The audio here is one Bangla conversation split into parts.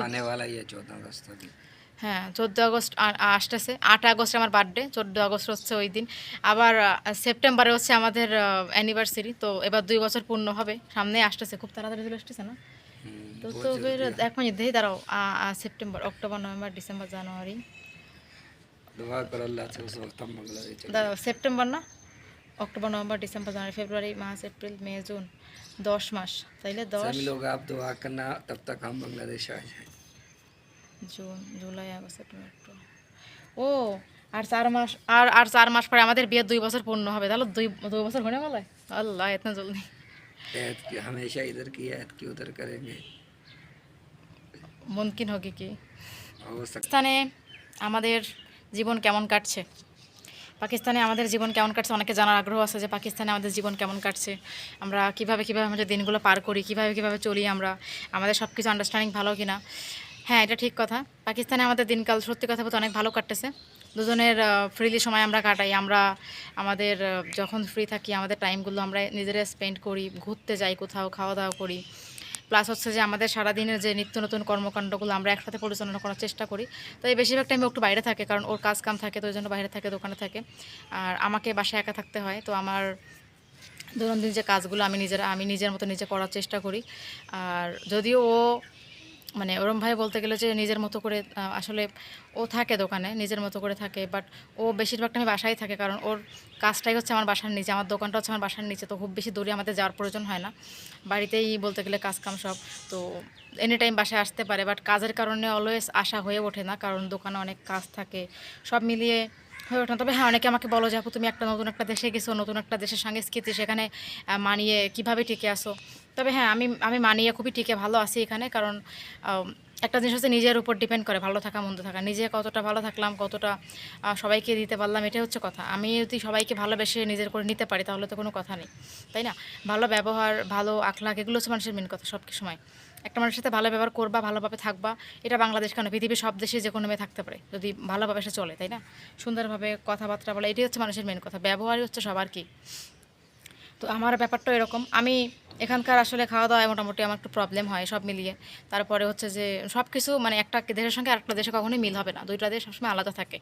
आने वाला ही है चौदह अगस्त तक হ্যাঁ চোদ্দো আগস্ট আ- আসতেছে আট আগস্ট আমার বার্থডে চোদ্দো আগস্ট হচ্ছে ওই দিন আবার আহ, সেপ্টেম্বরে হচ্ছে আমাদের অ্যানিভার্সারি তো এবার দুই বছর পূর্ণ হবে সামনে আসতেছে খুব তাড়াতাড়ি চলে আসতেছে না हम्म, তো बहुत তো जल्दी ফের है। এক মিনিট দেখি দাঁড়াও আ- আ, September October November December January दुआ करो अल्लाह से उस वक्त हम बांग्लादेश चले দাঁড়াও সেপ্টেম্বর না October November December January February March April May June দশ মাস তাইলে দশ सभी लोग आप दुआ करना तब तक हम बांग्लादेश आ जाए June July August September October ও আর চার মাস আর আর চার মাস পরে আমাদের বিয়ের দুই বছর পূর্ণ হবে তাহলে দুই দুই বছর হয়ে গেল আল্লাহ এত জলদি ऐद की हमेशा इधर की ऐद की उधर करेंगे মুমকিন হোক কি हो सकता পাকিস্তানে আমাদের জীবন কেমন কাটছে পাকিস্তানে আমাদের জীবন কেমন কাটছে? অনেকে জানার আগ্রহ আছে যে পাকিস্তানে আমাদের জীবন কেমন কাটছে। আমরা কীভাবে কীভাবে আমাদের দিনগুলো পার করি, কীভাবে কীভাবে চলি আমরা, আমাদের সব কিছু আন্ডারস্ট্যান্ডিং ভালো কিনা? হ্যাঁ এটা ঠিক কথা। পাকিস্তানে আমাদের দিনকাল সত্যি কথা বলতে অনেক ভালো কাটতেছে। দুজনের ফ্রিলি সময় আমরা কাটাই। আমরা আমাদের যখন ফ্রি থাকি, আমাদের টাইমগুলো আমরা নিজেরা স্পেন্ড করি, ঘুরতে যাই কোথাও খাওয়া দাওয়া করি। প্লাস হচ্ছে যে আমাদের সারাদিনের যে নিত্য নতুন কর্মকাণ্ডগুলো আমরা একসাথে পরিচালনা করার চেষ্টা করি। তো এই বেশিরভাগ টাইমে একটু বাইরে থাকে, কারণ ওর কাজ কাম থাকে, তো ওই জন্য বাইরে থাকে, দোকানে থাকে। আর আমাকে বাসায় একা থাকতে হয়, তো আমার দৈনন্দিন যে কাজগুলো আমি নিজের আমি নিজের মতো নিজে করার চেষ্টা করি। আর যদিও ও মানে ওরম ভাই বলতে গেলে যে নিজের মতো করে আসলে ও থাকে দোকানে, নিজের মতো করে থাকে বাট ও বেশিরভাগ টাইমে বাসায় থাকে কারণ ওর কাজটাই হচ্ছে আমার বাসার নিচে, আমার দোকানটা হচ্ছে আমার বাসার নিচে, তো খুব বেশি দূরে আমাদের যাওয়ার প্রয়োজন হয় না। বাড়িতেই বলতে গেলে কাজ কাম সব, তো এনি টাইম বাসায় আসতে পারে বাট কাজের কারণে অলওয়েজ আসা হয়ে ওঠে না, কারণ দোকানে অনেক কাজ থাকে, সব মিলিয়ে হয়ে ওঠে না। তবে হ্যাঁ অনেকে আমাকে বলো যে তুমি একটা নতুন একটা দেশে গেছো, নতুন একটা দেশের সংস্কৃতি সেখানে মানিয়ে কীভাবে টিকে আসো তবে হ্যাঁ আমি আমি মানিয়ে খুবই টিকে ভালো আছি এখানে কারণ একটা জিনিস হচ্ছে নিজের উপর ডিপেন্ড করে, ভালো থাকা, মন্দ থাকা। নিজে কতটা ভালো থাকলাম, কতটা সবাইকে দিতে পারলাম, এটাই হচ্ছে কথা। আমি যদি সবাইকে ভালোবেসে নিজের করে নিতে পারি, তাহলে তো কোনো কথা নেই, তাই না? ভালো ব্যবহার, ভালো আখলাখ, এগুলো হচ্ছে মানুষের মেন কথা সব সময়। একটা মানুষের সাথে ভালো ব্যবহার করবা, ভালোভাবে থাকবা, এটা বাংলাদেশ কেন? পৃথিবীর সব দেশে যে কোনো মেয়ে থাকতে পারে, যদি ভালোভাবে সে চলে, তাই না? সুন্দরভাবে কথাবার্তা বলা, এটাই হচ্ছে মানুষের মেন কথা। ব্যবহারই হচ্ছে সবার কি? তো আমার ব্যাপারটা এরকম। আমি এখানকার আসলে খাওয়া দাওয়ায় মোটামুটি আমার একটু প্রবলেম হয় সব মিলিয়ে। তারপরে হচ্ছে যে সব কিছু মানে একটা দেশের সঙ্গে আরেকটা দেশে কখনোই মিল হবে না। দুইটা দেশ সবসময় আলাদা থাকে।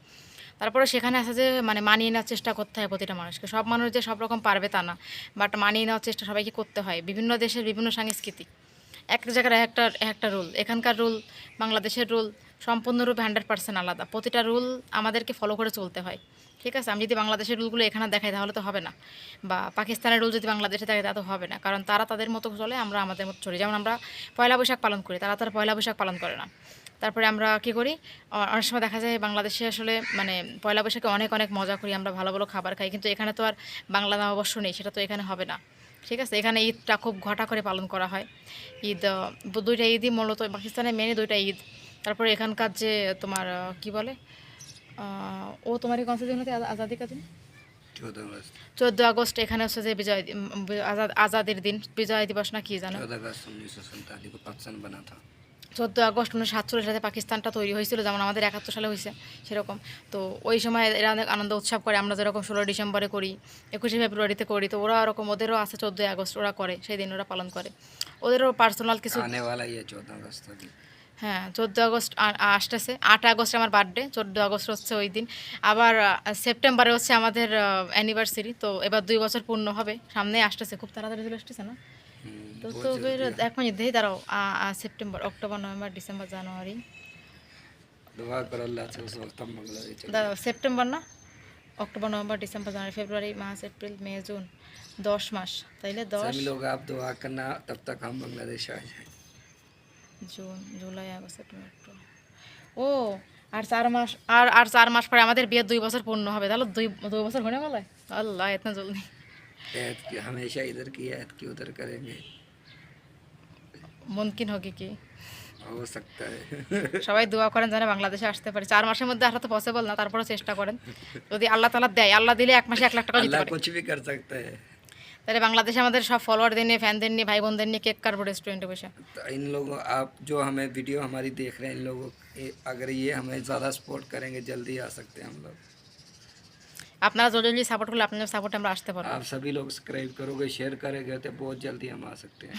তারপরে সেখানে আছে যে মানে মানিয়ে নেওয়ার চেষ্টা করতে হয় প্রতিটা মানুষকে। সব মানুষ যে সব রকম পারবে তা না। বাট মানিয়ে নেওয়ার চেষ্টা সবাইকে করতে হয়। বিভিন্ন দেশের বিভিন্ন সংস্কৃতি এক জায়গার এক একটা এক একটা রুল এখানকার রুল বাংলাদেশের রুল সম্পূর্ণরূপে হান্ড্রেড পার্সেন্ট আলাদা। প্রতিটা রুল আমাদেরকে ফলো করে চলতে হয়। ঠিক আছে? আমি যদি বাংলাদেশের রুলগুলো এখানে দেখাই, তাহলে তো হবে না। বা পাকিস্তানের রুল যদি বাংলাদেশে দেখাই তা তো হবে না। কারণ তারা তাদের মতো চলে, আমরা আমাদের মতো চলি। যেমন আমরা পয়লা বৈশাখ পালন করি, তারা তারা পয়লা বৈশাখ পালন করে না। তারপরে আমরা কি করি? অনেক সময় দেখা যায় বাংলাদেশে আসলে মানে পয়লা বৈশাখে অনেক অনেক মজা করি, আমরা ভালো ভালো খাবার খাই। কিন্তু এখানে তো আর বাংলা নববর্ষ নেই, সেটা তো এখানে হবে না। ঠিক আছে? এখানে ঈদটা খুব ঘটা করে পালন করা হয়। ঈদ, দুইটা ঈদই মূলত, পাকিস্তানের মেনে দুইটা ঈদ। তারপরে এখানকার যে তোমার কি বলে ও তোমার এই কনসার্ট দিন আজাদি দিন চোদ্দ আগস্ট। এখানে হচ্ছে যে বিজয় আজাদ আজাদের দিন বিজয় দিবস না কি জানো? চোদ্দ আগস্ট উনিশশো সাতচল্লিশ সালে পাকিস্তানটা তৈরি হয়েছিল যেমন আমাদের একাত্তর সালে হয়েছে সেরকম। তো ওই সময় এরা অনেক আনন্দ উৎসব করে আমরা যেরকম ষোলো ডিসেম্বরে করি একুশে ফেব্রুয়ারিতে করি তো ওরা ওরকম ওদেরও আছে চোদ্দোই আগস্ট ওরা করে সেই দিন ওরা পালন করে। ওদেরও পার্সোনাল কিছু হ্যাঁ চোদ্দ আগস্ট আসতেছে। আট আগস্ট আমার বার্থডে চোদ্দ আগস্ট হচ্ছে ওই দিন। আবার সেপ্টেম্বরে হচ্ছে আমাদের অ্যানিভার্সারি তো এবার দুই বছর পূর্ণ হবে। সামনে আসতেছে খুব তাড়াতাড়ি চলে আসতেছে না? তো তো এক মিনিট দেখি দাঁড়াও। September October November December January. দাঁড়াও সেপ্টেম্বর না? October November December January February March April May June দশ মাস। তাইলে দশ লোক আপ দোয়া করনা তব তক বাংলাদেশ আ June July August September October ও আর চার মাস আর আর চার মাস পরে আমাদের বিয়ের দুই বছর পূর্ণ হবে তাহলে দুই দুই বছর হয়ে গেল আল্লাহ এত জলদি ऐद की हमेशा इधर की ऐद की उधर करेंगे মুমকিন হোক কি हो सकता है সবাই দোয়া করেন যেন বাংলাদেশে আসতে পারে চার মাসের মধ্যে আসা তো পসিবল না তারপরেও চেষ্টা করেন যদি আল্লাহ তালা দেয় আল্লাহ দিলে এক মাসে এক লাখ টাকা দিতে अल्लाह পারে তাহলে বাংলাদেশে আমাদের সব ফলোয়ারদের নিয়ে ফ্যানদের নিয়ে ভাই বোনদের নিয়ে কেক কাটবো রেস্টুরেন্টে বসে तो इन लोगों आप जो हमें वीडियो हमारी देख रहे हैं इन लोगों ये- अगर ये हमें ज़्यादा सपोर्ट करेंगे जल्दी आ सकते हैं हम लोग আপনারা জলদি সাপোর্ট করলে আপনাদের সাপোর্টে আমরা আসতে পারবো आप सभी लोग सब्सक्राइब करोगे शेयर करेंगे तो बहुत जल्दी हम आ सकते हैं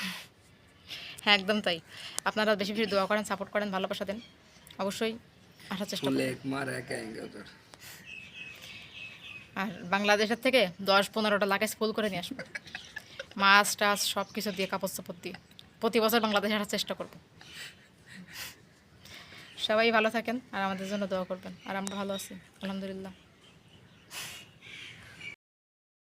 হ্যাঁ একদম তাই আপনারা বেশি বেশি দোয়া করেন সাপোর্ট করেন ভালোবাসা দেন অবশ্যই আসার চেষ্টা फुल করুন एक मार है कहेंगे उधर আর বাংলাদেশের থেকে দশ পনেরোটা লাগেজ স্কুল করে নিয়ে আসব। মাছ টাছ সব কিছু দিয়ে কাপড় চাপড় দিয়ে। প্রতি বছর বাংলাদেশে আসার চেষ্টা করব। সবাই ভালো থাকেন আর আমাদের জন্য দোয়া করবেন। আর আমরা ভালো আছি, আলহামদুলিল্লাহ।